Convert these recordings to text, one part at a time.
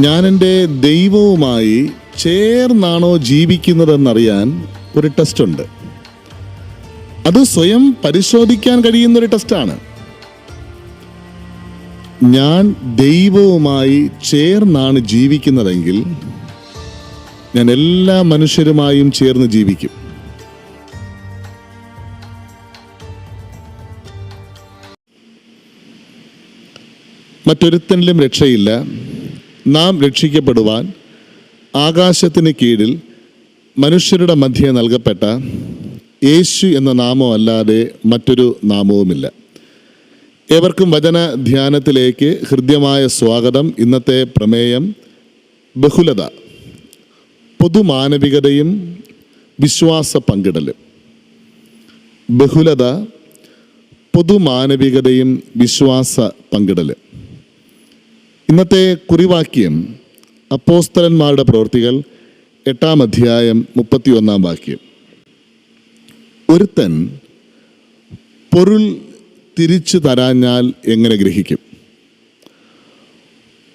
ഞാൻ എന്റെ ദൈവവുമായി ചേർന്നാണോ ജീവിക്കുന്നതെന്നറിയാൻ ഒരു ടെസ്റ്റ് ഉണ്ട് അത് സ്വയം പരിശോധിക്കാൻ കഴിയുന്ന ഒരു ടെസ്റ്റാണ്. ഞാൻ ദൈവവുമായി ചേർന്നാണ് ജീവിക്കുന്നതെങ്കിൽ ഞാൻ എല്ലാ മനുഷ്യരുമായും ചേർന്ന് ജീവിക്കും. മറ്റൊരുത്തനിലും രക്ഷയില്ല. നാം രക്ഷിക്കപ്പെടുവാൻ ആകാശത്തിന് കീഴിൽ മനുഷ്യരുടെ മധ്യേ നൽകപ്പെട്ട യേശു എന്ന നാമം അല്ലാതെ മറ്റൊരു നാമവുമില്ല. ഏവർക്കും വചന ധ്യാനത്തിലേക്ക് ഹൃദ്യമായ സ്വാഗതം. ഇന്നത്തെ പ്രമേയം ബഹുലത പൊതുമാനവികതയും വിശ്വാസ പങ്കിടലും. ബഹുലത പൊതുമാനവികതയും വിശ്വാസ പങ്കിടലും. ഇന്നത്തെ കുറിവാക്യം അപ്പോസ്തലന്മാരുടെ പ്രവൃത്തികൾ എട്ടാം അധ്യായം മുപ്പത്തിയൊന്നാം വാക്യം. ഒരുത്തൻ പൊരുൾ തിരിച്ചു തരാഞ്ഞാൽ എങ്ങനെ ഗ്രഹിക്കും?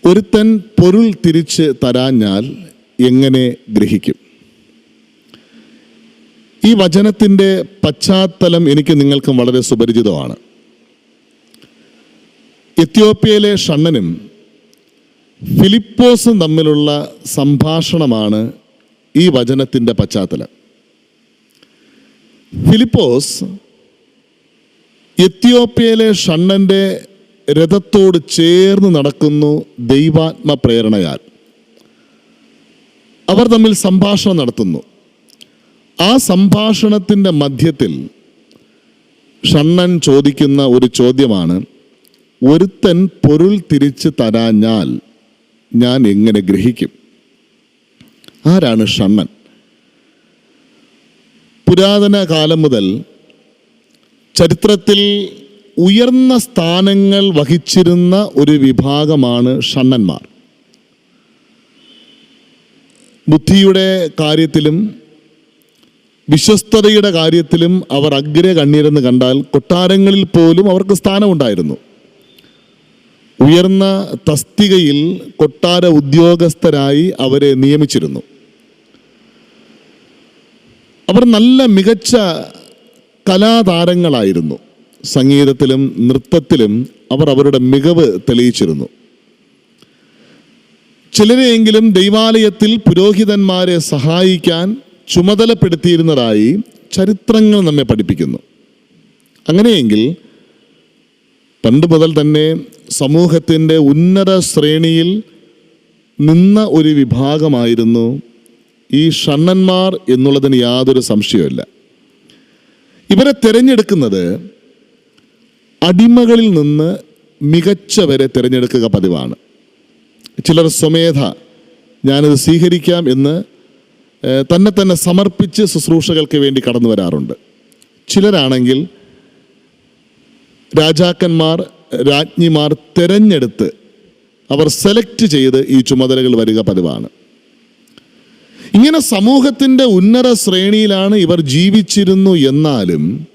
ഒരുത്തൻ പൊരുൾ തിരിച്ച് തരാഞ്ഞാൽ എങ്ങനെ ഗ്രഹിക്കും? ഈ വചനത്തിന്റെ പശ്ചാത്തലം എനിക്ക് നിങ്ങൾക്കും വളരെ സുപരിചിതമാണ്. എത്യോപ്യയിലെ ഷണ്ണനും ഫിലിപ്പോസും തമ്മിലുള്ള സംഭാഷണമാണ് ഈ വചനത്തിന്റെ പശ്ചാത്തലം. ഫിലിപ്പോസ് എത്യോപ്യയിലെ ഷണ്ണന്റെ രഥത്തോട് ചേർന്ന് നടക്കുന്നു ദൈവാത്മ പ്രേരണയാൽ. അവർ തമ്മിൽ സംഭാഷണം നടത്തുന്നു. ആ സംഭാഷണത്തിന്റെ മധ്യത്തിൽ ഷണ്ണൻ ചോദിക്കുന്ന ഒരു ചോദ്യമാണ് ഒരുത്തൻ പൊരുൾ തിരിച്ച് തരാഞ്ഞാൽ ഞാൻ എങ്ങനെ ഗ്രഹിക്കും? ആരാണ് ഷണ്ണൻ പുരാതന കാലം മുതൽ ചരിത്രത്തിൽ ഉയർന്ന സ്ഥാനങ്ങൾ വഹിച്ചിരുന്ന ഒരു വിഭാഗമാണ് ഷണ്ണന്മാർ ബുദ്ധിയുടെ കാര്യത്തിലും വിശ്വസ്തതയുടെ കാര്യത്തിലും അവർ അഗ്രഗണ്യരെന്ന് കണ്ടാൽ കൊട്ടാരങ്ങളിൽ പോലും അവർക്ക് സ്ഥാനമുണ്ടായിരുന്നു. ഉയർന്ന തസ്തികയിൽ കൊട്ടാര ഉദ്യോഗസ്ഥരായി അവരെ നിയമിച്ചിരുന്നു. അവർ നല്ല മികച്ച കലാതാരങ്ങളായിരുന്നു. സംഗീതത്തിലും നൃത്തത്തിലും അവർ അവരുടെ മികവ് തെളിയിച്ചിരുന്നു. ചിലരെയെങ്കിലും ദൈവാലയത്തിൽ പുരോഹിതന്മാരെ സഹായിക്കാൻ ചുമതലപ്പെടുത്തിയിരുന്നതായി ചരിത്രങ്ങൾ നമ്മെ പഠിപ്പിക്കുന്നു. അങ്ങനെയെങ്കിൽ പണ്ട് മുതൽ തന്നെ സമൂഹത്തിന്റെ ഉന്നത ശ്രേണിയിൽ നിന്ന ഒരു വിഭാഗമായിരുന്നു ഈ ഷണ്ണന്മാർ എന്നുള്ളതിന് യാതൊരു സംശയമില്ല ഇവരെ തിരഞ്ഞെടുക്കുന്നത് അടിമകളിൽ നിന്ന് മികച്ചവരെ തിരഞ്ഞെടുക്കുക പതിവാണ്. ചിലർ സ്വമേധ ഞാനത് സ്വീകരിക്കാം എന്ന് തന്നെ തന്നെ സമർപ്പിച്ച് ശുശ്രൂഷകൾക്ക് വേണ്ടി കടന്നു വരാറുണ്ട്. ചിലരാണെങ്കിൽ രാജാക്കന്മാർ രാജ്ഞിമാർ തിരഞ്ഞെടുത്ത് അവർ സെലക്ട് ചെയ്ത് ഈ ചുമതലകൾ വരിക പതിവാണ്. ഇങ്ങനെ സമൂഹത്തിന്റെ ഉന്നത ശ്രേണിയിലാണ് ഇവർ ജീവിച്ചിരുന്നു എന്നാലും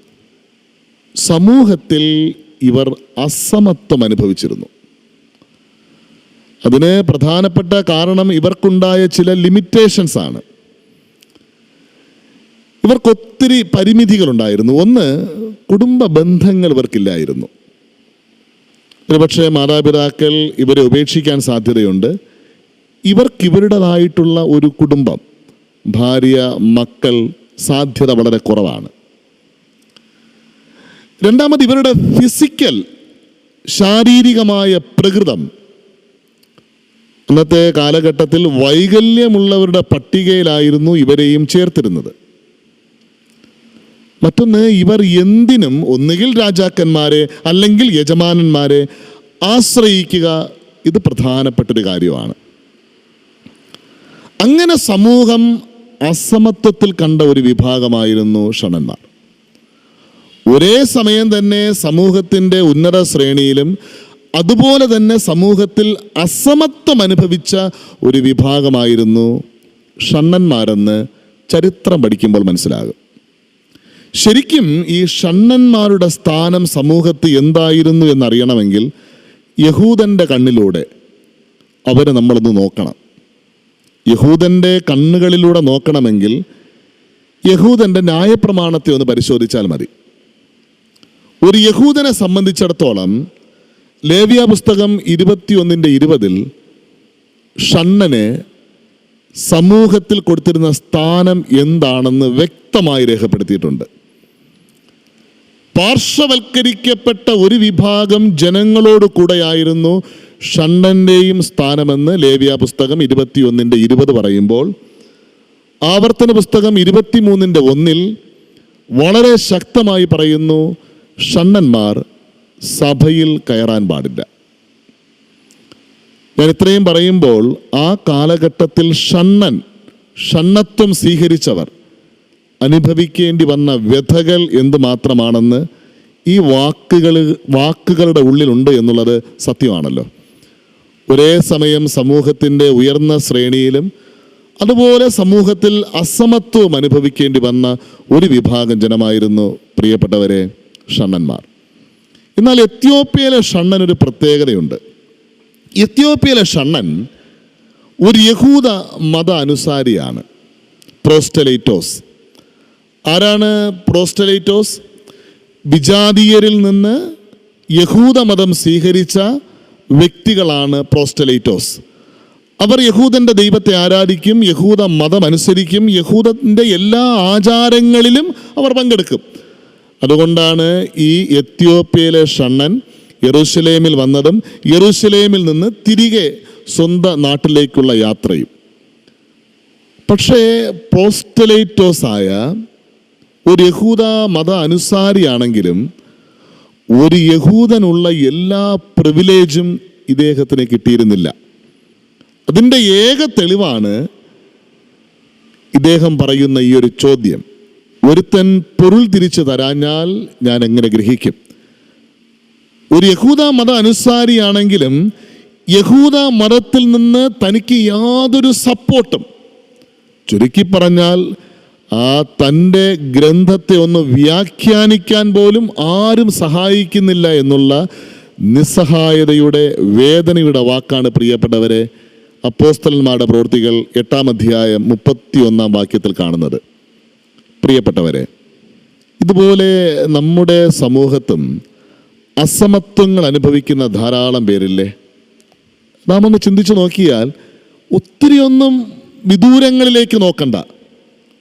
സമൂഹത്തിൽ ഇവർ അസമത്വം അനുഭവിച്ചിരുന്നു. അതിന് പ്രധാനപ്പെട്ട കാരണം ഇവർക്കുണ്ടായ ചില ലിമിറ്റേഷൻസ് ആണ്. ഇവർക്കൊത്തിരി പരിമിതികളുണ്ടായിരുന്നു. ഒന്ന് കുടുംബ ബന്ധങ്ങൾ ഇവർക്കില്ലായിരുന്നു. ഒരുപക്ഷെ മാതാപിതാക്കൾ ഇവരെ ഉപേക്ഷിക്കാൻ സാധ്യതയുണ്ട്. ഇവർക്ക് ഇവരുടേതായിട്ടുള്ള ഒരു കുടുംബം ഭാര്യ മക്കൾ സാധ്യത വളരെ കുറവാണ്. രണ്ടാമത് ഇവരുടെ ഫിസിക്കൽ ശാരീരികമായ പ്രകൃതം. അന്നത്തെ കാലഘട്ടത്തിൽ വൈകല്യമുള്ളവരുടെ പട്ടികയിലായിരുന്നു ഇവരെയും ചേർത്തിരുന്നത്. മറ്റൊന്ന് ഇവർ എന്തിനും ഒന്നുകിൽ രാജാക്കന്മാരെ അല്ലെങ്കിൽ യജമാനന്മാരെ ആശ്രയിക്കുക ഇത് പ്രധാനപ്പെട്ടൊരു കാര്യമാണ്. അങ്ങനെ സമൂഹം അസമത്വത്തിൽ കണ്ട ഒരു വിഭാഗമായിരുന്നു ഷണന്മാർ. ഒരേ സമയം തന്നെ സമൂഹത്തിന്റെ ഉന്നത ശ്രേണിയിലും അതുപോലെ തന്നെ സമൂഹത്തിൽ അസമത്വം അനുഭവിച്ച ഒരു വിഭാഗമായിരുന്നു ഷണ്ണന്മാരെന്ന് ചരിത്രം പഠിക്കുമ്പോൾ മനസ്സിലാകും. ശരിക്കും ഈ ഷണ്ണന്മാരുടെ സ്ഥാനം സമൂഹത്ത് എന്തായിരുന്നു എന്നറിയണമെങ്കിൽ യഹൂദന്റെ കണ്ണിലൂടെ അവരെ നമ്മളൊന്ന് നോക്കണം. യഹൂദന്റെ കണ്ണുകളിലൂടെ നോക്കണമെങ്കിൽ യഹൂദന്റെ ന്യായപ്രമാണത്തെ ഒന്ന് പരിശോധിച്ചാൽ മതി. ഒരു യഹൂദനെ സംബന്ധിച്ചിടത്തോളം ലേവ്യ പുസ്തകം ഇരുപത്തിയൊന്നിന്റെ ഇരുപതിൽ ഷണ്ണനെ സമൂഹത്തിൽ കൊടുത്തിരുന്ന സ്ഥാനം എന്താണെന്ന് വ്യക്തമായി രേഖപ്പെടുത്തിയിട്ടുണ്ട്. പാർശ്വവൽക്കരിക്കപ്പെട്ട ഒരു വിഭാഗം ജനങ്ങളോട് കൂടെയായിരുന്നു ഷണ്ണന്റെയും സ്ഥാനമെന്ന് ലേവ്യ പുസ്തകം ഇരുപത്തിയൊന്നിന്റെ ഇരുപത് പറയുമ്പോൾ ആവർത്തന പുസ്തകം ഇരുപത്തിമൂന്നിന്റെ ഒന്നിൽ വളരെ ശക്തമായി പറയുന്നു ഷണ്ണന്മാർ സഭയിൽ കയറാൻ പാടില്ല. ഞാൻ ഇത്രയും പറയുമ്പോൾ ആ കാലഘട്ടത്തിൽ ഷണ്ണൻ ഷണ്ണത്വം സ്വീകരിച്ചവർ അനുഭവിക്കേണ്ടി വന്ന വ്യഥകൾ എന്ത് മാത്രമാണെന്ന് ഈ വാക്കുകൾ വാക്കുകളുടെ ഉള്ളിലുണ്ട് എന്നുള്ളത് സത്യമാണല്ലോ. ഒരേ സമയം സമൂഹത്തിന്റെ ഉയർന്ന ശ്രേണിയിലും അതുപോലെ സമൂഹത്തിൽ അസമത്വം അനുഭവിക്കേണ്ടി വന്ന ഒരു വിഭാഗം ജനമായിരുന്നു പ്രിയപ്പെട്ടവരെ ഷണ്ണന്മാർ. എന്നാൽ എത്യോപ്യയിലെ ഷണ്ണൻ ഒരു പ്രത്യേകതയുണ്ട്. എത്യോപ്യയിലെ ഷണ്ണൻ ഒരു യഹൂദ മത അനുസാരിയാണ്. പ്രോസ്റ്റലൈറ്റോസ്. ആരാണ് പ്രോസ്റ്റലൈറ്റോസ്? വിജാതീയരിൽ നിന്ന് യഹൂദമതം സ്വീകരിച്ച വ്യക്തികളാണ് പ്രോസ്റ്റലൈറ്റോസ്. അവർ യഹൂദന്റെ ദൈവത്തെ ആരാധിക്കും യഹൂദ മതം അനുസരിക്കും യഹൂദന്റെ എല്ലാ ആചാരങ്ങളിലും അവർ പങ്കെടുക്കും. അതുകൊണ്ടാണ് ഈ എത്യോപ്യയിലെ ഷണ്ണൻ യെറൂശലേമിൽ വന്നതും യെറൂശലേമിൽ നിന്ന് തിരികെ സ്വന്തം നാട്ടിലേക്കുള്ള യാത്രയും. പക്ഷേ പോസ്റ്റലേറ്റോസ് ആയ ഒരു യഹൂദ മത അനുസാരിയാണെങ്കിലും ഒരു യഹൂദനുള്ള എല്ലാ പ്രിവിലേജും ഇദ്ദേഹത്തിന് കിട്ടിയിരുന്നില്ല. അതിന്റെ ഏക തെളിവാണ് ഇദ്ദേഹം പറയുന്ന ഈ ഒരു ചോദ്യം. ഒരുത്തൻ പൊരുൾ തിരിച്ചു തരാഞ്ഞാൽ ഞാൻ എങ്ങനെ ഗ്രഹിക്കും? ഒരു യഹൂദ മത അനുസാരിയാണെങ്കിലും യഹൂദ മതത്തിൽ നിന്ന് തനിക്ക് യാതൊരു സപ്പോർട്ടും ചുരുക്കി പറഞ്ഞാൽ ആ തന്റെ ഗ്രന്ഥത്തെ ഒന്ന് വ്യാഖ്യാനിക്കാൻ പോലും ആരും സഹായിക്കുന്നില്ല എന്നുള്ള നിസ്സഹായതയുടെ വേദനയുടെ വാക്കാണ് പ്രിയപ്പെട്ടവരെ അപ്പോസ്തലന്മാരുടെ പ്രവൃത്തികൾ എട്ടാം അധ്യായം മുപ്പത്തി ഒന്നാം വാക്യത്തിൽ കാണുന്നത്. പ്രിയപ്പെട്ടവരെ ഇതുപോലെ നമ്മുടെ സമൂഹത്തും അസമത്വങ്ങൾ അനുഭവിക്കുന്ന ധാരാളം പേരില്ലേ? നാം ഒന്ന് ചിന്തിച്ചു നോക്കിയാൽ ഒത്തിരിയൊന്നും വിദൂരങ്ങളിലേക്ക് നോക്കണ്ട.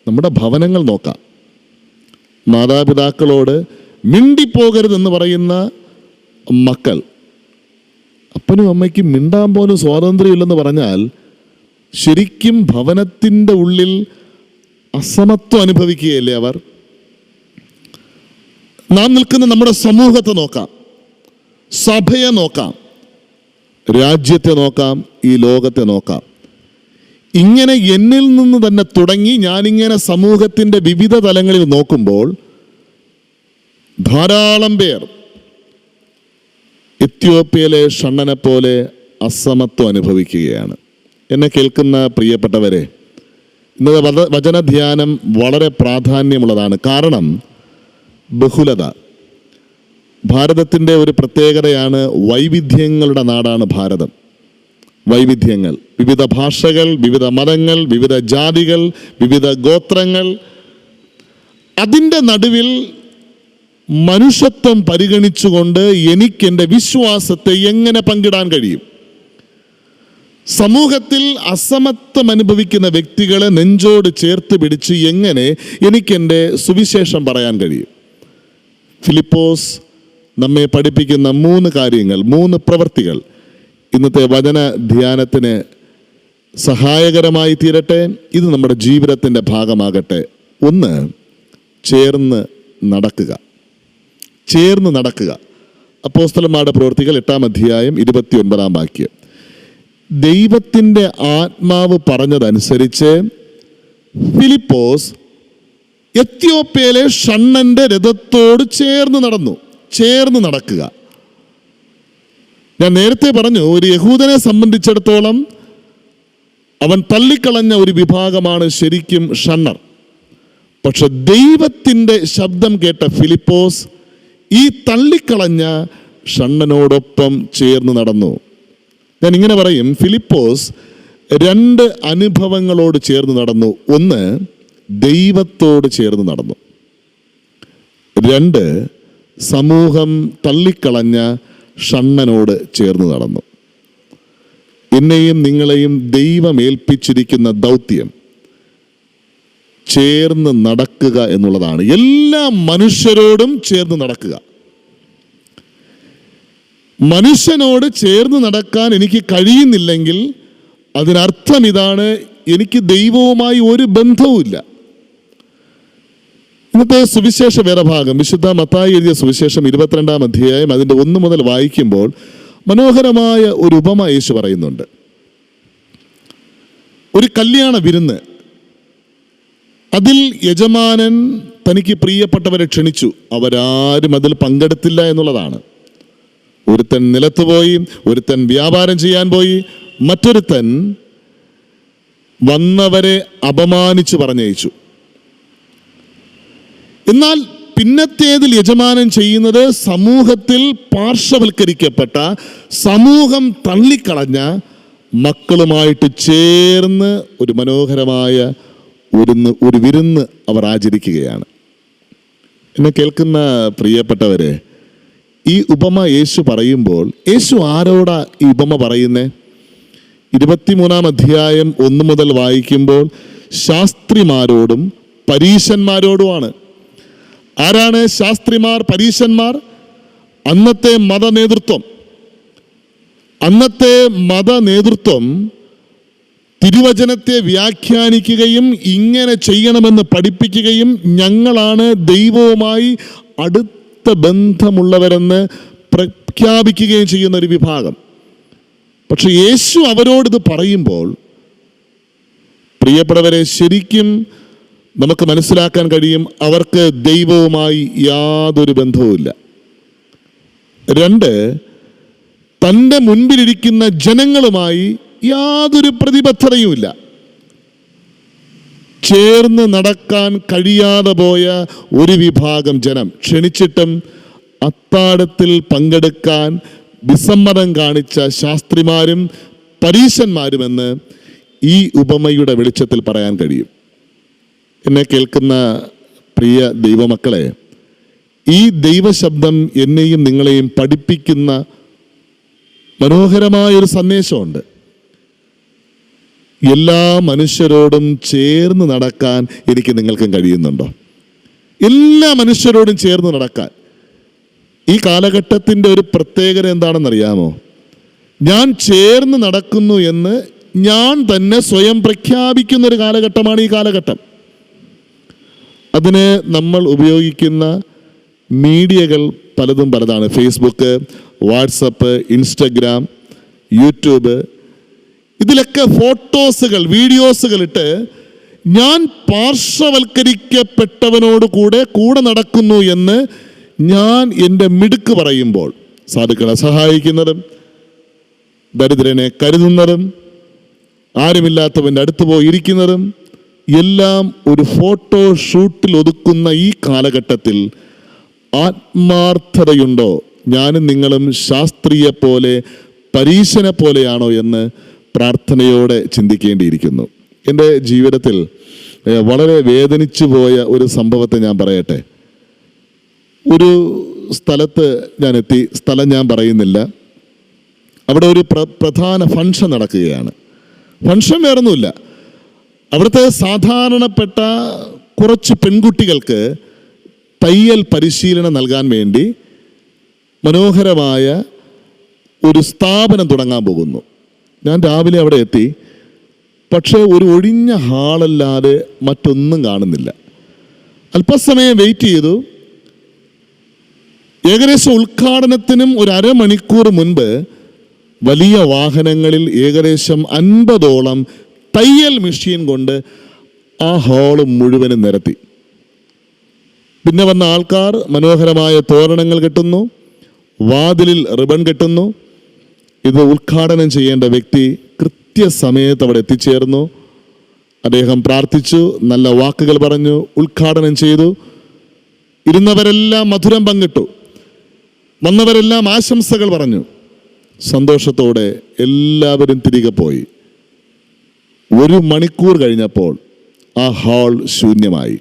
നമ്മുടെ ഭവനങ്ങൾ നോക്കാം. മാതാപിതാക്കളോട് മിണ്ടിപ്പോകരുതെന്ന് പറയുന്ന മക്കൾ. അപ്പനും അമ്മയ്ക്കും മിണ്ടാൻ പോലും സ്വാതന്ത്ര്യമില്ലെന്ന് പറഞ്ഞാൽ ശരിക്കും ഭവനത്തിന്റെ ഉള്ളിൽ അസമത്വം അനുഭവിക്കുകയല്ലേ അവർ? നാം നിൽക്കുന്ന നമ്മുടെ സമൂഹത്തെ നോക്കാം. സഭയെ നോക്കാം. രാജ്യത്തെ നോക്കാം. ഈ ലോകത്തെ നോക്കാം. ഇങ്ങനെ എന്നിൽ നിന്ന് തന്നെ തുടങ്ങി ഞാനിങ്ങനെ സമൂഹത്തിന്റെ വിവിധ തലങ്ങളിൽ നോക്കുമ്പോൾ ധാരാളം പേർ എത്യോപ്യയിലെ ഷണ്ണനെ പോലെ അസമത്വം അനുഭവിക്കുകയാണ്. എന്നെ കേൾക്കുന്ന പ്രിയപ്പെട്ടവരെ ഇന്നത്തെ വച വചനധ്യാനം വളരെ പ്രാധാന്യമുള്ളതാണ്. കാരണം ബഹുലത. ഭാരതത്തിന്റെ ഒരു പ്രത്യേകതയാണ് വൈവിധ്യങ്ങളുടെ നാടാണ് ഭാരതം. വൈവിധ്യങ്ങൾ വിവിധ ഭാഷകൾ വിവിധ മതങ്ങൾ വിവിധ ജാതികൾ വിവിധ ഗോത്രങ്ങൾ. അതിന്റെ നടുവിൽ മനുഷ്യത്വം പരിഗണിച്ചുകൊണ്ട് എനിക്ക് എന്റെ വിശ്വാസത്തെ എങ്ങനെ പങ്കിടാൻ കഴിയും? സമൂഹത്തിൽ അസമത്വം അനുഭവിക്കുന്ന വ്യക്തികളെ നെഞ്ചോട് ചേർത്ത് പിടിച്ച് എങ്ങനെ എനിക്കെന്റെ സുവിശേഷം പറയാൻ കഴിയും? ഫിലിപ്പോസ് നമ്മെ പഠിപ്പിക്കുന്ന മൂന്ന് കാര്യങ്ങൾ മൂന്ന് പ്രവൃത്തികൾ ഇന്നത്തെ വചന ധ്യാനത്തിന് സഹായകരമായി തീരട്ടെ. ഇത് നമ്മുടെ ജീവിതത്തിന്റെ ഭാഗമാകട്ടെ. ഒന്ന് ചേർന്ന് നടക്കുക. ചേർന്ന് നടക്കുക. അപ്പോസ്തലന്മാരുടെ പ്രവൃത്തികൾ എട്ടാം അധ്യായം ഇരുപത്തി ഒൻപതാം വാക്യം. ദൈവത്തിന്റെ ആത്മാവ് പറഞ്ഞതനുസരിച്ച് ഫിലിപ്പോസ് എത്യോപ്യയിലെ ഷണ്ണന്റെ രഥത്തോട് ചേർന്ന് നടന്നു. ചേർന്ന് നടക്കുക. ഞാൻ നേരത്തെ പറഞ്ഞു ഒരു യഹൂദനെ സംബന്ധിച്ചിടത്തോളം അവൻ തള്ളിക്കളഞ്ഞ ഒരു വിഭാഗമാണ് ശരിക്കും ഷണ്ണർ. പക്ഷെ ദൈവത്തിന്റെ ശബ്ദം കേട്ട ഫിലിപ്പോസ് ഈ തള്ളിക്കളഞ്ഞ ഷണ്ണനോടൊപ്പം ചേർന്ന് നടന്നു. ഞാൻ ഇങ്ങനെ പറയും ഫിലിപ്പോസ് രണ്ട് അനുഭവങ്ങളോട് ചേർന്ന് നടന്നു. ഒന്ന് ദൈവത്തോട് ചേർന്ന് നടന്നു. രണ്ട് സമൂഹം തള്ളിക്കളഞ്ഞ ഷണ്ണനോട് ചേർന്ന് നടന്നു. എന്നെയും നിങ്ങളെയും ദൈവമേൽപ്പിച്ചിരിക്കുന്ന ദൗത്യം ചേർന്ന് നടക്കുക എന്നുള്ളതാണ്. എല്ലാ മനുഷ്യരോടും ചേർന്ന് നടക്കുക. മനുഷ്യനോട് ചേർന്ന് നടക്കാൻ എനിക്ക് കഴിയുന്നില്ലെങ്കിൽ അതിനർത്ഥം ഇതാണ് എനിക്ക് ദൈവവുമായി ഒരു ബന്ധവുമില്ല. ഇന്നത്തെ സുവിശേഷ ഭാഗം വിശുദ്ധ മത്തായി എഴുതിയ സുവിശേഷം ഇരുപത്തിരണ്ടാം അധ്യായം അതിന്റെ ഒന്ന് മുതൽ വായിക്കുമ്പോൾ മനോഹരമായ ഒരു ഉപമ യേശു പറയുന്നുണ്ട്. ഒരു കല്യാണ വിരുന്ന്. അതിൽ യജമാനൻ തനിക്ക് പ്രിയപ്പെട്ടവരെ ക്ഷണിച്ചു. അവരാരും അതിൽ പങ്കെടുത്തില്ല എന്നുള്ളതാണ്. ഒരുത്തൻ നിലത്ത് പോയി ഒരുത്തൻ വ്യാപാരം ചെയ്യാൻ പോയി മറ്റൊരുത്തൻ വന്നവരെ അപമാനിച്ചു പറഞ്ഞയച്ചു. എന്നാൽ പിന്നത്തേതിൽ യജമാനൻ ചെയ്യുന്നത് സമൂഹത്തിൽ പാർശ്വവൽക്കരിക്കപ്പെട്ട സമൂഹം തള്ളിക്കളഞ്ഞ മക്കളുമായിട്ട് ചേർന്ന് ഒരു മനോഹരമായ ഒരു ഒരു വിരുന്ന് അവർ ആചരിക്കുകയാണ്. എന്നെ കേൾക്കുന്ന പ്രിയപ്പെട്ടവരെ ഈ ഉപമ യേശു പറയുമ്പോൾ യേശു ആരോടാ ഈ ഉപമ പറയുന്നേ? ഇരുപത്തിമൂന്നാം അധ്യായം ഒന്ന് മുതൽ വായിക്കുമ്പോൾ ശാസ്ത്രിമാരോടും പരീശന്മാരോടുമാണ്. ആരാണ് ശാസ്ത്രിമാർ പരീശന്മാർ? അന്നത്തെ മത നേതൃത്വം അന്നത്തെ മത നേതൃത്വം തിരുവചനത്തെ വ്യാഖ്യാനിക്കുകയും ഇങ്ങനെ ചെയ്യണമെന്ന് പഠിപ്പിക്കുകയും ഞങ്ങളാണ് ദൈവവുമായി അടുത്ത ബന്ധമുള്ളവരെന്ന് പ്രഖ്യാപിക്കുകയും ചെയ്യുന്ന ഒരു വിഭാഗം. പക്ഷെ യേശു അവരോടിത് പറയുമ്പോൾ പ്രിയപ്പെട്ടവരെ ശരിക്കും നമുക്ക് മനസ്സിലാക്കാൻ കഴിയും അവർക്ക് ദൈവവുമായി യാതൊരു ബന്ധവുമില്ല. രണ്ട് തന്റെ മുൻപിലിരിക്കുന്ന ജനങ്ങളുമായി യാതൊരു പ്രതിബദ്ധതയുമില്ല. ചേർന്ന് നടക്കാൻ കഴിയാതെ പോയ ഒരു വിഭാഗം ജനം ക്ഷണിച്ചിട്ടും അത്താഴത്തിൽ പങ്കെടുക്കാൻ വിസമ്മതം കാണിച്ച ശാസ്ത്രിമാരും പരീശന്മാരുമെന്ന് ഈ ഉപമയുടെ വെളിച്ചത്തിൽ പറയാൻ കഴിയും. എന്നെ കേൾക്കുന്ന പ്രിയ ദൈവമക്കളെ ഈ ദൈവശബ്ദം എന്നെയും നിങ്ങളെയും പഠിപ്പിക്കുന്ന മനോഹരമായൊരു സന്ദേശമുണ്ട്. എല്ലാ മനുഷ്യരോടും ചേർന്ന് നടക്കാൻ എനിക്ക് നിങ്ങൾക്കും കഴിയുന്നുണ്ടോ? എല്ലാ മനുഷ്യരോടും ചേർന്ന് നടക്കാൻ. ഈ കാലഘട്ടത്തിന്റെ ഒരു പ്രത്യേകത എന്താണെന്നറിയാമോ? ഞാൻ ചേർന്ന് നടക്കുന്നു എന്ന് ഞാൻ തന്നെ സ്വയം പ്രഖ്യാപിക്കുന്ന ഒരു കാലഘട്ടമാണ് ഈ കാലഘട്ടം. അതിന് നമ്മൾ ഉപയോഗിക്കുന്ന മീഡിയകൾ പലതും പലതാണ്. ഫേസ്ബുക്ക് വാട്സപ്പ് ഇൻസ്റ്റഗ്രാം യൂട്യൂബ് ഇതിലൊക്കെ ഫോട്ടോസുകൾ വീഡിയോസുകൾ ഇട്ട് ഞാൻ പാർശ്വവൽക്കരിക്കപ്പെട്ടവനോട് കൂടെ കൂടെ നടക്കുന്നു എന്ന് ഞാൻ എന്റെ മിടുക്ക് പറയുമ്പോൾ സാധുക്കളെ സഹായിക്കുന്നതും ദരിദ്രനെ കരുതുന്നതും ആരുമില്ലാത്തവന്റെ അടുത്ത് പോയി ഇരിക്കുന്നതും എല്ലാം ഒരു ഫോട്ടോ ഷൂട്ടിൽ ഒതുക്കുന്ന ഈ കാലഘട്ടത്തിൽ ആത്മാർത്ഥതയുണ്ടോ? ഞാനും നിങ്ങളും ശാസ്ത്രീയ പോലെ പരീശനെ പോലെയാണോ എന്ന് പ്രാർത്ഥനയോടെ ചിന്തിക്കേണ്ടിയിരിക്കുന്നു. എന്റെ ജീവിതത്തിൽ വളരെ വേദനിച്ചു പോയ ഒരു സംഭവത്തെ ഞാൻ പറയട്ടെ. ഒരു സ്ഥലത്ത് ഞാൻ എത്തി സ്ഥലം ഞാൻ പറയുന്നില്ല. അവിടെ ഒരു പ്ര പ്രധാന ഫംഗ്ഷൻ നടക്കുകയാണ്. ഫംഗ്ഷൻ വേറൊന്നുമില്ല. അവിടുത്തെ സാധാരണപ്പെട്ട കുറച്ച് പെൺകുട്ടികൾക്ക് തയ്യൽ പരിശീലനം നൽകാൻ വേണ്ടി മനോഹരമായ ഒരു സ്ഥാപനം തുടങ്ങാൻ പോകുന്നു. ഞാൻ രാവിലെ അവിടെ എത്തി. പക്ഷേ ഒരു ഒഴിഞ്ഞ ഹാളല്ലാതെ മറ്റൊന്നും കാണുന്നില്ല. അല്പസമയം വെയിറ്റ് ചെയ്തു. ഏകദേശം ഉദ്ഘാടനത്തിനും ഒരു അരമണിക്കൂർ മുൻപ് വലിയ വാഹനങ്ങളിൽ ഏകദേശം അൻപതോളം തയ്യൽ മെഷീൻ കൊണ്ട് ആ ഹാൾ മുഴുവനും നിരത്തി. പിന്നെ വന്ന ആൾക്കാർ മനോഹരമായ തോരണങ്ങൾ കെട്ടുന്നു വാതിലിൽ റിബൺ കെട്ടുന്നു. ഇത് ഉദ്ഘാടനം ചെയ്യേണ്ട വ്യക്തി കൃത്യസമയത്ത് അവിടെ എത്തിച്ചേർന്നു. അദ്ദേഹം പ്രാർത്ഥിച്ചു നല്ല വാക്കുകൾ പറഞ്ഞു ഉദ്ഘാടനം ചെയ്തു. ഇരുന്നവരെല്ലാം മധുരം പങ്കിട്ടു. വന്നവരെല്ലാം ആശംസകൾ പറഞ്ഞു. സന്തോഷത്തോടെ എല്ലാവരും തിരികെ പോയി. ഒരു മണിക്കൂർ കഴിഞ്ഞപ്പോൾ ആ ഹാൾ ശൂന്യമായി.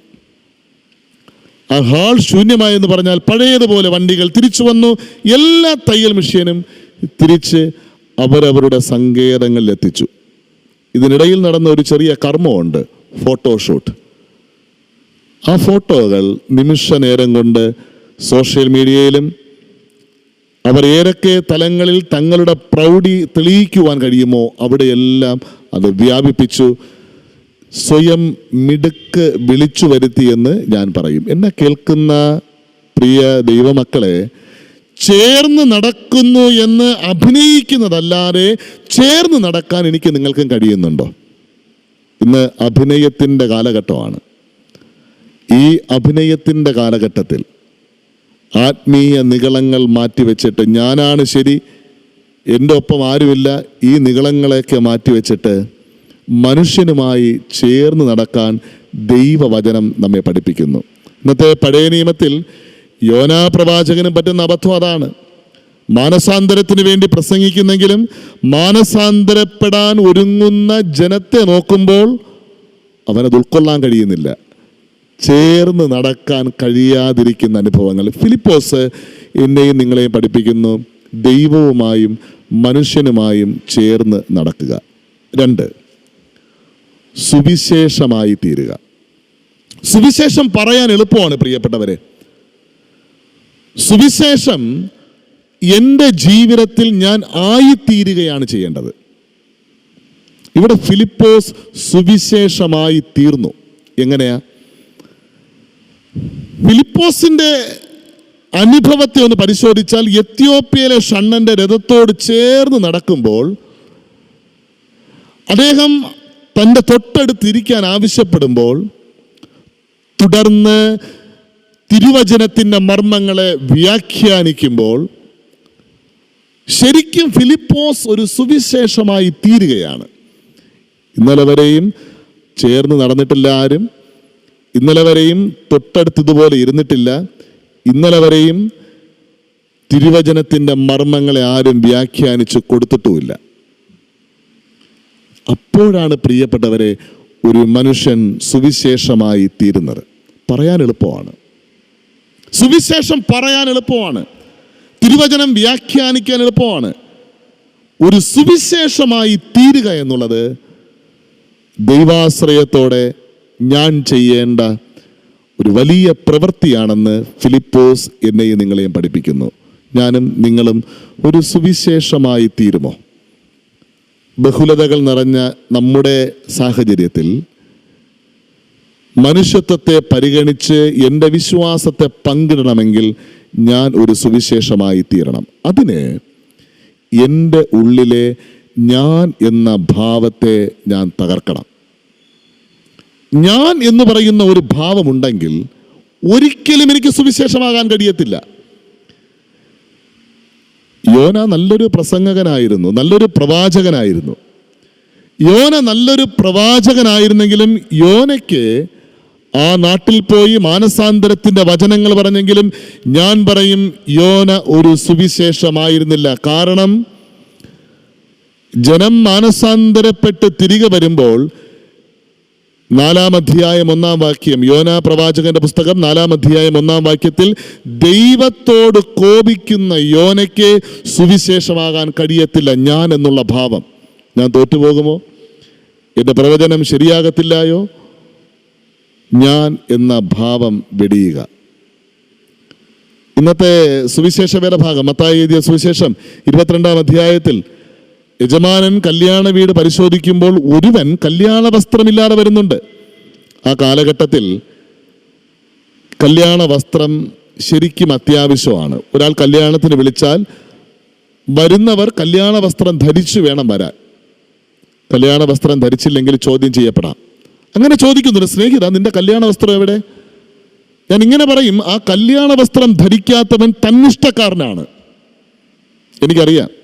ആ ഹാൾ ശൂന്യമായി എന്ന് പറഞ്ഞാൽ പഴയതുപോലെ വണ്ടികൾ തിരിച്ചു വന്നു. എല്ലാ തയ്യൽ മെഷീനും തിരിച്ച് അവരവരുടെ സങ്കേതങ്ങളിൽ എത്തിച്ചു. ഇതിനിടയിൽ നടന്ന ഒരു ചെറിയ കർമ്മമുണ്ട് ഫോട്ടോഷൂട്ട്. ആ ഫോട്ടോകൾ നിമിഷ നേരം കൊണ്ട് സോഷ്യൽ മീഡിയയിലും അവർ ഏതൊക്കെ തലങ്ങളിൽ തങ്ങളുടെ പ്രൗഢി തെളിയിക്കുവാൻ കഴിയുമോ അവിടെയെല്ലാം അത് വ്യാപിപ്പിച്ചു സ്വയം മിടുക്ക് വിളിച്ചു വരുത്തിയെന്ന് ഞാൻ പറയും. എന്നെ കേൾക്കുന്ന പ്രിയ ദൈവമക്കളെ ചേർന്ന് നടക്കുന്നു എന്ന് അഭിനയിക്കുന്നതല്ലാതെ ചേർന്ന് നടക്കാൻ എനിക്ക് നിങ്ങൾക്കും കഴിയുന്നുണ്ടോ? ഇന്ന് അഭിനയത്തിന്റെ കാലഘട്ടമാണ്. ഈ അഭിനയത്തിന്റെ കാലഘട്ടത്തിൽ ആത്മീയ നികളങ്ങൾ മാറ്റിവെച്ചിട്ട് ഞാനാണ് ശരി എന്റെ ഒപ്പം ആരുമില്ല ഈ നികളങ്ങളെയൊക്കെ മാറ്റിവെച്ചിട്ട് മനുഷ്യനുമായി ചേർന്ന് നടക്കാൻ ദൈവവചനം നമ്മെ പഠിപ്പിക്കുന്നു. ഇന്നത്തെ പഴയ നിയമത്തിൽ യോനാ പ്രവാചകനും പറ്റുന്ന അബദ്ധം അതാണ്. മാനസാന്തരത്തിന് വേണ്ടി പ്രസംഗിക്കുന്നെങ്കിലും മാനസാന്തരപ്പെടാൻ ഒരുങ്ങുന്ന ജനത്തെ നോക്കുമ്പോൾ അവനത് ഉൾക്കൊള്ളാൻ കഴിയുന്നില്ല. ചേർന്ന് നടക്കാൻ കഴിയാതിരിക്കുന്ന അനുഭവങ്ങൾ. ഫിലിപ്പോസ് എന്നെയും നിങ്ങളെയും പഠിപ്പിക്കുന്നു. ദൈവവുമായും മനുഷ്യനുമായും ചേർന്ന് നടക്കുക. രണ്ട് സുവിശേഷമായി തീരുക. സുവിശേഷം പറയാൻ എളുപ്പമാണ് പ്രിയപ്പെട്ടവരെ. സുവിശേഷം എന്റെ ജീവിതത്തിൽ ഞാൻ ആയിത്തീരുകയാണ് ചെയ്യേണ്ടത്. ഇവിടെ ഫിലിപ്പോസ് സുവിശേഷമായി തീർന്നു. എങ്ങനെയാ? ഫിലിപ്പോസിന്റെ അനുഭവത്തെ ഒന്ന് പരിശോധിച്ചാൽ എത്യോപ്യയിലെ ഷണ്ണന്റെ രഥത്തോട് ചേർന്ന് നടക്കുമ്പോൾ അദ്ദേഹം തന്റെ തൊട്ടടുത്തിരിക്കാൻ ആവശ്യപ്പെടുമ്പോൾ തുടർന്ന് തിരുവചനത്തിന്റെ മർമ്മങ്ങളെ വ്യാഖ്യാനിക്കുമ്പോൾ ശരിക്കും ഫിലിപ്പോസ് ഒരു സുവിശേഷമായി തീരുകയാണ്. ഇന്നലെ വരെയും ചേർന്ന് നടന്നിട്ടില്ല ആരും. ഇന്നലെ വരെയും തൊട്ടടുത്തതുപോലെ ഇരുന്നിട്ടില്ല. ഇന്നലെ വരെയും തിരുവചനത്തിന്റെ മർമ്മങ്ങളെ ആരും വ്യാഖ്യാനിച്ച് കൊടുത്തിട്ടുമില്ല. അപ്പോഴാണ് പ്രിയപ്പെട്ടവരെ ഒരു മനുഷ്യൻ സുവിശേഷമായി തീരുന്നത്. പറയാൻ എളുപ്പമാണ്. സുവിശേഷം പറയാൻ എളുപ്പമാണ്. തിരുവചനം വ്യാഖ്യാനിക്കാൻ എളുപ്പമാണ്. ഒരു സുവിശേഷമായി തീരുക എന്നുള്ളത് ദൈവാശ്രയത്തോടെ ഞാൻ ചെയ്യേണ്ട ഒരു വലിയ പ്രവൃത്തിയാണെന്ന് ഫിലിപ്പോസ് എന്നെയും നിങ്ങളെയും പഠിപ്പിക്കുന്നു. ഞാനും നിങ്ങളും ഒരു സുവിശേഷമായി തീരുമോ? ബഹുലതകൾ നിറഞ്ഞ നമ്മുടെ സാഹചര്യത്തിൽ മനുഷ്യത്വത്തെ പരിഗണിച്ച് എന്റെ വിശ്വാസത്തെ പങ്കിടണമെങ്കിൽ ഞാൻ ഒരു സുവിശേഷമായി തീരണം. അതിന് എന്റെ ഉള്ളിലെ ഞാൻ എന്ന ഭാവത്തെ ഞാൻ തകർക്കണം. ഞാൻ എന്ന് പറയുന്ന ഒരു ഭാവമുണ്ടെങ്കിൽ ഒരിക്കലും എനിക്ക് സുവിശേഷമാകാൻ കഴിയത്തില്ല. യോന നല്ലൊരു പ്രസംഗകനായിരുന്നു നല്ലൊരു പ്രവാചകനായിരുന്നു. യോന നല്ലൊരു പ്രവാചകനായിരുന്നെങ്കിലും യോനയ്ക്ക് ആ നാട്ടിൽ പോയി മാനസാന്തരത്തിന്റെ വചനങ്ങൾ പറഞ്ഞെങ്കിലും ഞാൻ പറയും യോന ഒരു സുവിശേഷമായിരുന്നില്ല. കാരണം ജനം മാനസാന്തരപ്പെട്ട് തിരികെ വരുമ്പോൾ നാലാം അധ്യായം ഒന്നാം വാക്യം. യോനാ പ്രവാചകന്റെ പുസ്തകം നാലാം അധ്യായം ഒന്നാം വാക്യത്തിൽ ദൈവത്തോട് കോപിക്കുന്ന യോനയ്ക്ക് സുവിശേഷമാകാൻ കഴിയത്തില്ല ഞാൻ എന്നുള്ള ഭാവം. ഞാൻ തോറ്റുപോകുമോ? എന്റെ പ്രവചനം ശരിയാകത്തില്ലായോ? ഞാൻ എന്ന ഭാവം വെടിയുക. ഇന്നത്തെ സുവിശേഷ വേല ഭാഗം മത്തായി എഴുതിയ സുവിശേഷം ഇരുപത്തിരണ്ടാം അധ്യായത്തിൽ യജമാനൻ കല്യാണ വീട് പരിശോധിക്കുമ്പോൾ ഒരുവൻ കല്യാണ വസ്ത്രമില്ലാതെ വരുന്നുണ്ട്. ആ കാലഘട്ടത്തിൽ കല്യാണ വസ്ത്രം ശരിക്കും അത്യാവശ്യമാണ്. ഒരാൾ കല്യാണത്തിന് വിളിച്ചാൽ വരുന്നവർ കല്യാണ വസ്ത്രം ധരിച്ചു വേണം വരാൻ. കല്യാണ വസ്ത്രം ധരിച്ചില്ലെങ്കിൽ ചോദ്യം ചെയ്യപ്പെടാം. അങ്ങനെ ചോദിക്കുന്നുണ്ട് സ്നേഹിത നിന്റെ കല്യാണ വസ്ത്രം എവിടെ? ഞാൻ ഇങ്ങനെ പറയും ആ കല്യാണ വസ്ത്രം ധരിക്കാത്തവൻ തന്നിഷ്ടക്കാരനാണ്. എനിക്കറിയാം.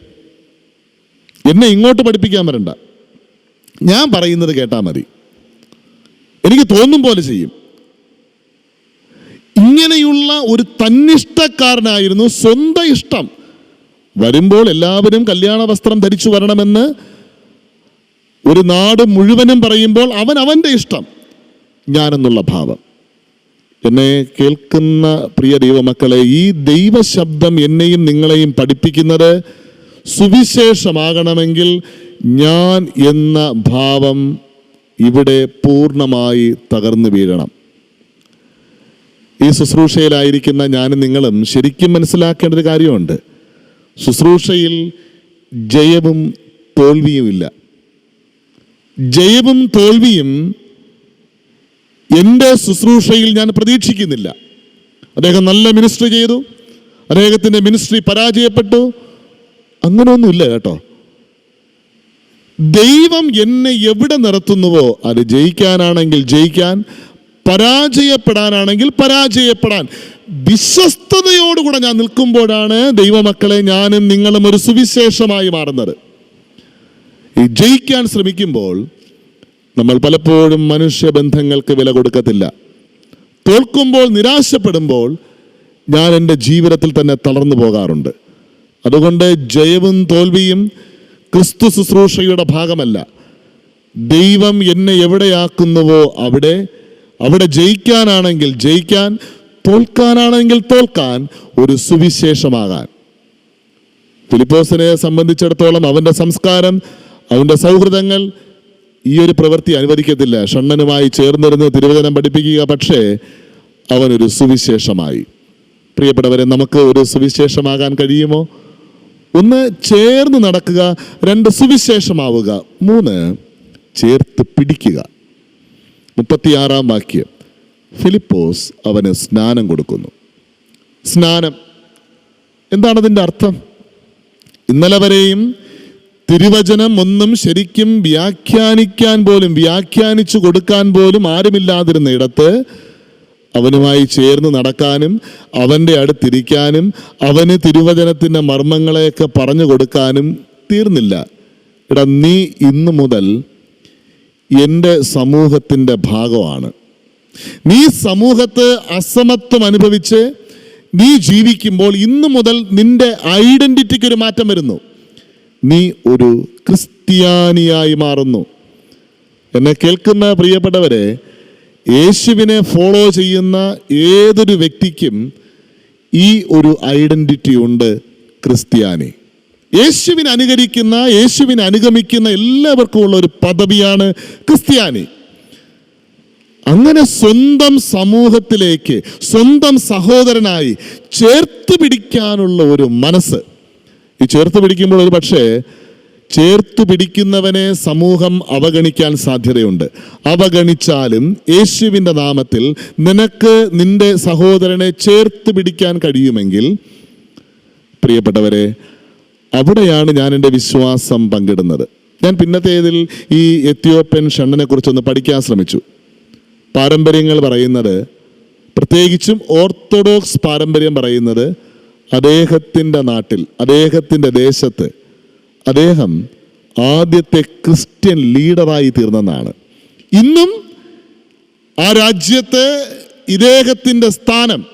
എന്നെ ഇങ്ങോട്ട് പഠിപ്പിക്കാൻ വരണ്ട. ഞാൻ പറയുന്നത് കേട്ടാൽ മതി. എനിക്ക് തോന്നും പോലെ ചെയ്യും. ഇങ്ങനെയുള്ള ഒരു തന്നിഷ്ടക്കാരനായിരുന്നു സ്വന്തം ഇഷ്ടം. വരുമ്പോൾ എല്ലാവരും കല്യാണ വസ്ത്രം ധരിച്ചു വരണമെന്ന് ഒരു നാട് മുഴുവനും പറയുമ്പോൾ അവൻ അവന്റെ ഇഷ്ടം. ഞാനെന്നുള്ള ഭാവം. എന്നെ കേൾക്കുന്ന പ്രിയ ദൈവമക്കളെ ഈ ദൈവശബ്ദം എന്നെയും നിങ്ങളെയും പഠിപ്പിക്കുന്നത് സുവിശേഷമാകണമെങ്കിൽ ഞാൻ എന്ന ഭാവം ഇവിടെ പൂർണമായി തകർന്നു വീഴണം. ഈ ശുശ്രൂഷയിലായിരിക്കുന്ന ഞാനും നിങ്ങളും ശരിക്കും മനസ്സിലാക്കേണ്ട ഒരു കാര്യമുണ്ട്. ശുശ്രൂഷയിൽ ജയവും തോൽവിയുമില്ല. ജയവും തോൽവിയും എന്റെ ശുശ്രൂഷയിൽ ഞാൻ പ്രതീക്ഷിക്കുന്നില്ല. അദ്ദേഹം നല്ല മിനിസ്ട്രി ചെയ്തു. അദ്ദേഹത്തിന്റെ മിനിസ്ട്രി പരാജയപ്പെട്ടു. അങ്ങനെയൊന്നുമില്ല കേട്ടോ. ദൈവം എന്നെ എവിടെ നിർത്തുന്നുവോ അത് ജയിക്കാനാണെങ്കിൽ ജയിക്കാൻ പരാജയപ്പെടാനാണെങ്കിൽ പരാജയപ്പെടാൻ. വിശ്വസ്തതയോടുകൂടെ ഞാൻ നിൽക്കുമ്പോഴാണ് ദൈവമക്കളെ ഞാനും നിങ്ങളും ഒരു സുവിശേഷമായി മാറുന്നത്. ഈ ജയിക്കാൻ ശ്രമിക്കുമ്പോൾ നമ്മൾ പലപ്പോഴും മനുഷ്യബന്ധങ്ങൾക്ക് വില കൊടുക്കത്തില്ല. തോൽക്കുമ്പോൾ നിരാശപ്പെടുമ്പോൾ ഞാൻ എന്റെ ജീവിതത്തിൽ തന്നെ തളർന്നു പോകാറുണ്ട്. അതുകൊണ്ട് ജയവും തോൽവിയും ക്രിസ്തു ശുശ്രൂഷയുടെ ഭാഗമല്ല. ദൈവം എന്നെ എവിടെയാക്കുന്നുവോ അവിടെ അവിടെ ജയിക്കാനാണെങ്കിൽ ജയിക്കാൻ തോൽക്കാനാണെങ്കിൽ തോൽക്കാൻ ഒരു സുവിശേഷമാകാൻ. ഫിലിപ്പോസിനെ സംബന്ധിച്ചിടത്തോളം അവന്റെ സംസ്കാരം അവന്റെ സൗഹൃദങ്ങൾ ഈ ഒരു പ്രവൃത്തി അനുവദിക്കത്തില്ല. ഷണ്ണനുമായി ചേർന്നിരുന്ന് തിരുവചനം പഠിപ്പിക്കുക പക്ഷേ അവനൊരു സുവിശേഷമായി. പ്രിയപ്പെട്ടവരെ നമുക്ക് ഒരു സുവിശേഷമാകാൻ കഴിയുമോ? ഒന്ന് ചേർന്ന് നടക്കുക. രണ്ട് സുവിശേഷമാവുക. മൂന്ന് ചേർത്ത് പിടിക്കുക. മുപ്പത്തിയാറാം വാക്യം. ഫിലിപ്പോസ് അവന് സ്നാനം കൊടുക്കുന്നു. സ്നാനം. എന്താണ് അതിന്റെ അർത്ഥം? ഇന്നലെ വരെയും തിരുവചനം ഒന്നും ശരിക്കും വ്യാഖ്യാനിക്കാൻ പോലും വ്യാഖ്യാനിച്ചു കൊടുക്കാൻ പോലും ആരുമില്ലാതിരുന്ന ഇടത്ത് അവനുമായി ചേർന്ന് നടക്കാനും അവന്റെ അടുത്തിരിക്കാനും അവന് തിരുവചനത്തിന്റെ മർമ്മങ്ങളെയൊക്കെ പറഞ്ഞു കൊടുക്കാനും തീർന്നില്ല. എടാ നീ ഇന്നു മുതൽ എന്റെ സമൂഹത്തിന്റെ ഭാഗമാണ്. നീ സമൂഹത്ത് അസമത്വം അനുഭവിച്ച് നീ ജീവിക്കുമ്പോൾ ഇന്നു മുതൽ നിന്റെ ഐഡന്റിറ്റിക്ക് ഒരു മാറ്റം വരുന്നു. നീ ഒരു ക്രിസ്ത്യാനിയായി മാറുന്നു. എന്നെ കേൾക്കുന്ന പ്രിയപ്പെട്ടവരെ യേശുവിനെ ഫോളോ ചെയ്യുന്ന ഏതൊരു വ്യക്തിക്കും ഈ ഒരു ഐഡന്റിറ്റി ഉണ്ട് ക്രിസ്ത്യാനി. യേശുവിനെ അനുകരിക്കുന്ന യേശുവിനെ അനുഗമിക്കുന്ന എല്ലാവർക്കും ഉള്ള ഒരു പദവിയാണ് ക്രിസ്ത്യാനി. അങ്ങനെ സ്വന്തം സമൂഹത്തിലേക്ക് സ്വന്തം സഹോദരനായി ചേർത്ത് പിടിക്കാനുള്ള ഒരു മനസ്സ്. ഈ ചേർത്ത് പിടിക്കുമ്പോൾ ഒരു പക്ഷേ ചേർത്ത് പിടിക്കുന്നവനെ സമൂഹം അവഗണിക്കാൻ സാധ്യതയുണ്ട്. അവഗണിച്ചാലും യേശുവിന്റെ നാമത്തിൽ നിനക്ക് നിന്റെ സഹോദരനെ ചേർത്ത് പിടിക്കാൻ കഴിയുമെങ്കിൽ പ്രിയപ്പെട്ടവരെ അവിടെയാണ് ഞാൻ എന്റെ വിശ്വാസം പങ്കിടുന്നത്. ഞാൻ പിന്നത്തേതിൽ ഈ എത്യോപ്യൻ ഷണ്ണനെ കുറിച്ചൊന്ന് പഠിക്കാൻ ശ്രമിച്ചു. പാരമ്പര്യങ്ങൾ പറയുന്നത് പ്രത്യേകിച്ചും ഓർത്തഡോക്സ് പാരമ്പര്യം പറയുന്നത് അദ്ദേഹത്തിന്റെ നാട്ടിൽ അദ്ദേഹത്തിന്റെ ദേശത്ത് അദ്ദേഹം ആദ്യത്തെ ക്രിസ്ത്യൻ ലീഡറായി തീർന്നതാണ് ഇന്നും ആ രാജ്യത്തെ ഇദ്ദേഹത്തിന്റെ സ്ഥാനം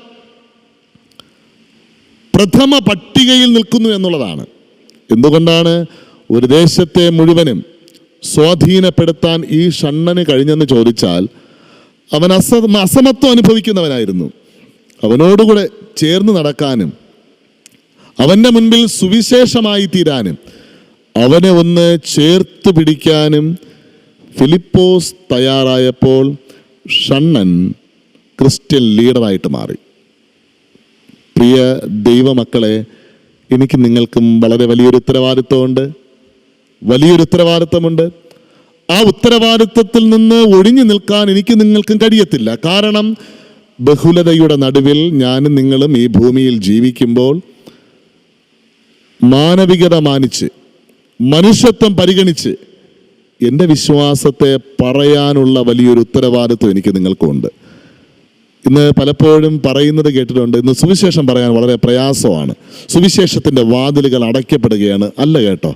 പ്രഥമ പട്ടികയിൽ നിൽക്കുന്നു എന്നുള്ളതാണ്. എന്തുകൊണ്ടാണ്? ഒരു ദേശത്തെ മുഴുവനും സ്വാധീനപ്പെടുത്താൻ ഈ ഷണ്ണന് കഴിഞ്ഞെന്ന് ചോദിച്ചാൽ അവൻ അസ അസമത്വം അനുഭവിക്കുന്നവനായിരുന്നു. അവനോടുകൂടെ ചേർന്ന് നടക്കാനും അവന്റെ മുൻപിൽ സുവിശേഷമായി തീരാനും അവനെ ഒന്ന് ചേർത്ത് പിടിക്കാനും ഫിലിപ്പോസ് തയ്യാറായപ്പോൾ ഷണ്ണൻ ക്രിസ്ത്യൻ ലീഡറായിട്ട് മാറി. പ്രിയ ദൈവമക്കളെ എനിക്ക് നിങ്ങൾക്കും വളരെ വലിയൊരു ഉത്തരവാദിത്വമുണ്ട്. വലിയൊരു ഉത്തരവാദിത്വമുണ്ട്. ആ ഉത്തരവാദിത്വത്തിൽ നിന്ന് ഒഴിഞ്ഞു നിൽക്കാൻ എനിക്ക് നിങ്ങൾക്കും കഴിയത്തില്ല. കാരണം ബഹുലതയുടെ നടുവിൽ ഞാനും നിങ്ങളും ഈ ഭൂമിയിൽ ജീവിക്കുമ്പോൾ മാനവികത മാനിച്ച് മനുഷ്യത്വം പരിഗണിച്ച് എന്റെ വിശ്വാസത്തെ പറയാനുള്ള വലിയൊരു ഉത്തരവാദിത്വം എനിക്ക് നിങ്ങൾക്കുണ്ട്. ഇന്ന് പലപ്പോഴും പറയുന്നത് കേട്ടിട്ടുണ്ട് ഇന്ന് സുവിശേഷം പറയാൻ വളരെ പ്രയാസമാണ്. സുവിശേഷത്തിന്റെ വാതിലുകൾ അടയ്ക്കപ്പെടുകയാണ് അല്ല കേട്ടോ.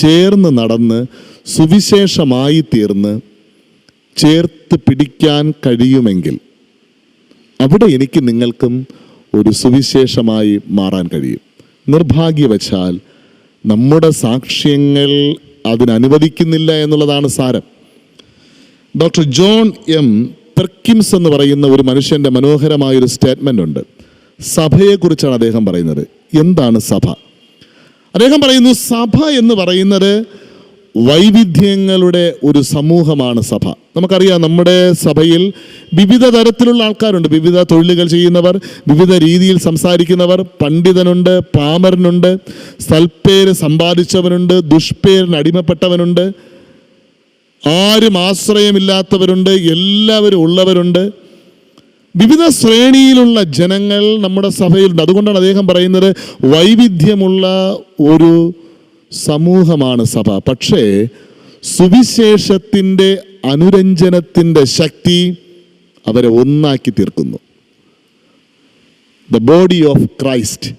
ചേർന്ന് നടന്ന് സുവിശേഷമായി തീർന്ന് ചേർത്ത് പിടിക്കാൻ കഴിയുമെങ്കിൽ അവിടെ എനിക്ക് നിങ്ങൾക്കും ഒരു സുവിശേഷമായി മാറാൻ കഴിയും. നിർഭാഗ്യവശാൽ നമ്മുടെ സാക്ഷ്യങ്ങൾ അതിനനുവദിക്കുന്നില്ല എന്നുള്ളതാണ് സാരം. ഡോക്ടർ ജോൺ എം പെർക്കിംസ് എന്ന് പറയുന്ന ഒരു മനുഷ്യന്റെ മനോഹരമായൊരു സ്റ്റേറ്റ്മെന്റ് ഉണ്ട്. സഭയെക്കുറിച്ചാണ് അദ്ദേഹം പറയുന്നത്. എന്താണ് സഭ? അദ്ദേഹം പറയുന്നു സഭ എന്ന് പറയുന്നത് വൈവിധ്യങ്ങളുടെ ഒരു സമൂഹമാണ് സഭ. നമുക്കറിയാം നമ്മുടെ സഭയിൽ വിവിധ തരത്തിലുള്ള ആൾക്കാരുണ്ട്. വിവിധ തൊഴിലുകൾ ചെയ്യുന്നവർ വിവിധ രീതിയിൽ സംസാരിക്കുന്നവർ പണ്ഡിതനുണ്ട് പാമരനുണ്ട് സൽപ്പേര് സമ്പാദിച്ചവനുണ്ട് ദുഷ്പേരിന് അടിമപ്പെട്ടവനുണ്ട് ആരും ആശ്രയമില്ലാത്തവരുണ്ട് എല്ലാവരും ഉള്ളവരുണ്ട്. വിവിധ ശ്രേണിയിലുള്ള ജനങ്ങൾ നമ്മുടെ സഭയിലുണ്ട്. അതുകൊണ്ടാണ് അദ്ദേഹം പറയുന്നത് വൈവിധ്യമുള്ള ഒരു സമൂഹമാണ് സഭ. പക്ഷേ സുവിശേഷത്തിന്റെ അനുരഞ്ജനത്തിന്റെ ശക്തി അവരെ ഒന്നാക്കി തീർക്കുന്നു. ദ ബോഡി ഓഫ് ക്രൈസ്റ്റ്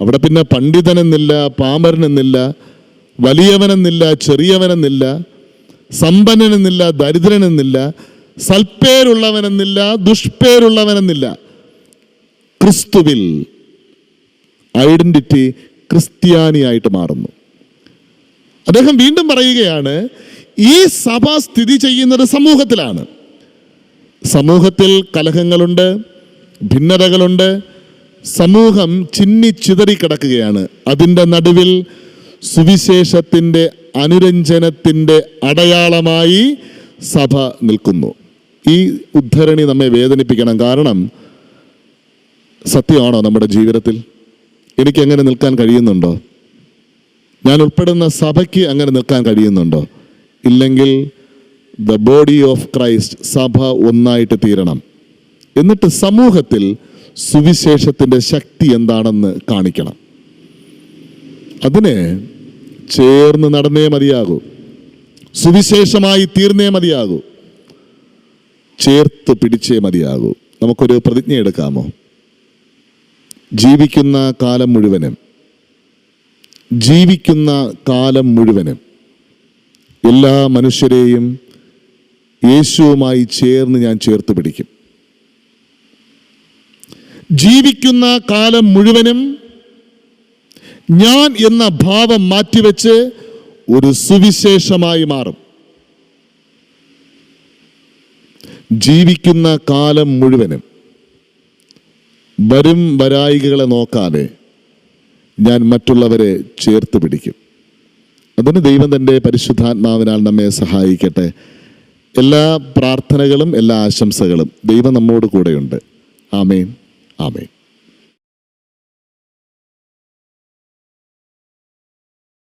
അവിടെ പിന്നെ പണ്ഡിതനെന്നില്ല പാമരനെന്നില്ല വലിയവനെന്നില്ല ചെറിയവനെന്നില്ല സമ്പന്നനെന്നില്ല ദരിദ്രനെന്നില്ല സൽപ്പേരുള്ളവനെന്നില്ല ദുഷ്പേരുള്ളവനെന്നില്ല. ക്രിസ്തുവിൽ ഐഡന്റിറ്റി ക്രിസ്ത്യാനിയായിട്ട് മാറുന്നു. അദ്ദേഹം വീണ്ടും പറയുകയാണ് ഈ സഭ സ്ഥിതി ചെയ്യുന്നത് സമൂഹത്തിലാണ്. സമൂഹത്തിൽ കലഹങ്ങളുണ്ട് ഭിന്നതകളുണ്ട് സമൂഹം ചിന്നി ചിതറി കിടക്കുകയാണ്. അതിന്റെ നടുവിൽ സുവിശേഷത്തിന്റെ അനുരഞ്ജനത്തിന്റെ അടയാളമായി സഭ നിൽക്കുന്നു. ഈ ഉദ്ധരണി നമ്മെ വേദനിപ്പിക്കണം. കാരണം സത്യമാണോ നമ്മുടെ ജീവിതത്തിൽ? എനിക്കെങ്ങനെ നിൽക്കാൻ കഴിയുന്നുണ്ടോ? ഞാൻ ഉൾപ്പെടുന്ന സഭയ്ക്ക് അങ്ങനെ നിൽക്കാൻ കഴിയുന്നുണ്ടോ? ഇല്ലെങ്കിൽ ദ ബോഡി ഓഫ് ക്രൈസ്റ്റ് സഭ ഒന്നായിട്ട് തീരണം. എന്നിട്ട് സമൂഹത്തിൽ സുവിശേഷത്തിന്റെ ശക്തി എന്താണെന്ന് കാണിക്കണം. അതിനെ ചേർന്ന് നടന്നേ മതിയാകൂ. സുവിശേഷമായി തീർന്നേ മതിയാകൂ. ചേർത്ത് പിടിച്ചേ മതിയാകൂ. നമുക്കൊരു പ്രതിജ്ഞ എടുക്കാമോ ജീവിക്കുന്ന കാലം മുഴുവനും ജീവിക്കുന്ന കാലം മുഴുവനും എല്ലാ മനുഷ്യരെയും യേശുവുമായി ചേർന്ന് ഞാൻ ചേർത്ത് പിടിക്കും. ജീവിക്കുന്ന കാലം മുഴുവനും ഞാൻ എന്ന ഭാവം മാറ്റിവെച്ച് ഒരു സുവിശേഷമായി മാറും. ജീവിക്കുന്ന കാലം മുഴുവനും വരും വരായികളെ നോക്കാതെ ഞാൻ മറ്റുള്ളവരെ ചേർത്ത് പിടിക്കും. അതിന് ദൈവം തന്റെ പരിശുദ്ധാത്മാവിനാൽ നമ്മെ സഹായിക്കട്ടെ. എല്ലാ പ്രാർത്ഥനകളും എല്ലാ ആശംസകളും ദൈവം നമ്മോട് കൂടെയുണ്ട്. ആമേൻ. ആമേൻ.